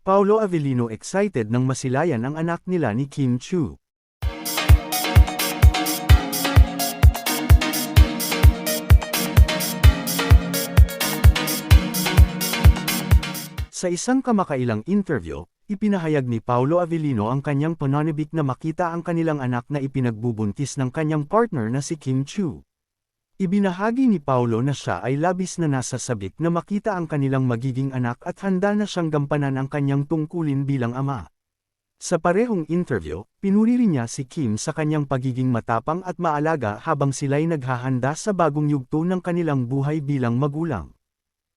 Paulo Avellino excited nang masilayan ang anak nila ni Kim Chu. Sa isang kamakailang interview, ipinahayag ni Paulo Avellino ang kanyang pananabik na makita ang kanilang anak na ipinagbubuntis ng kanyang partner na si Kim Chu. Ibinahagi ni Paulo na siya ay labis na nasasabik na makita ang kanilang magiging anak at handa na siyang gampanan ang kanyang tungkulin bilang ama. Sa parehong interview, pinuri rin niya si Kim sa kanyang pagiging matapang at maalaga habang sila'y naghahanda sa bagong yugto ng kanilang buhay bilang magulang.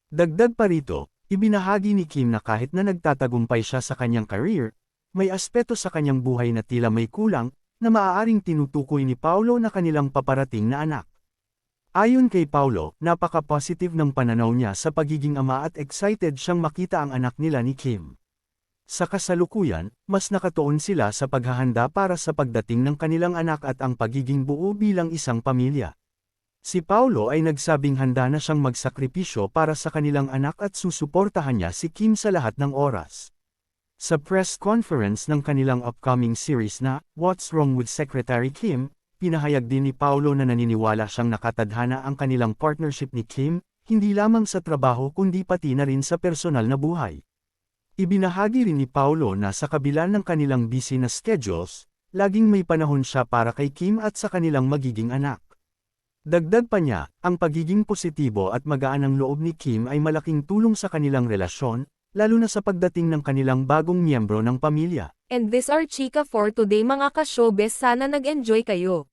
Dagdag pa rito, ibinahagi ni Kim na kahit na nagtatagumpay siya sa kanyang career, may aspeto sa kanyang buhay na tila may kulang, na maaaring tinutukoy ni Paulo na kanilang paparating na anak. Ayon kay Paulo, napaka-positive ng pananaw niya sa pagiging ama at excited siyang makita ang anak nila ni Kim. Sa kasalukuyan, mas nakatuon sila sa paghahanda para sa pagdating ng kanilang anak at ang pagiging buo bilang isang pamilya. Si Paulo ay nagsabing handa na siyang magsakripisyo para sa kanilang anak at susuportahan niya si Kim sa lahat ng oras. Sa press conference ng kanilang upcoming series na What's Wrong with Secretary Kim, pinahayag din ni Paulo na naniniwala siyang nakatadhana ang kanilang partnership ni Kim, hindi lamang sa trabaho kundi pati na rin sa personal na buhay. Ibinahagi rin ni Paulo na sa kabila ng kanilang busy na schedules, laging may panahon siya para kay Kim at sa kanilang magiging anak. Dagdag pa niya, ang pagiging positibo at magaan ng loob ni Kim ay malaking tulong sa kanilang relasyon, lalo na sa pagdating ng kanilang bagong miyembro ng pamilya. And this are Chika for today mga ka-showbiz sana nag-enjoy kayo.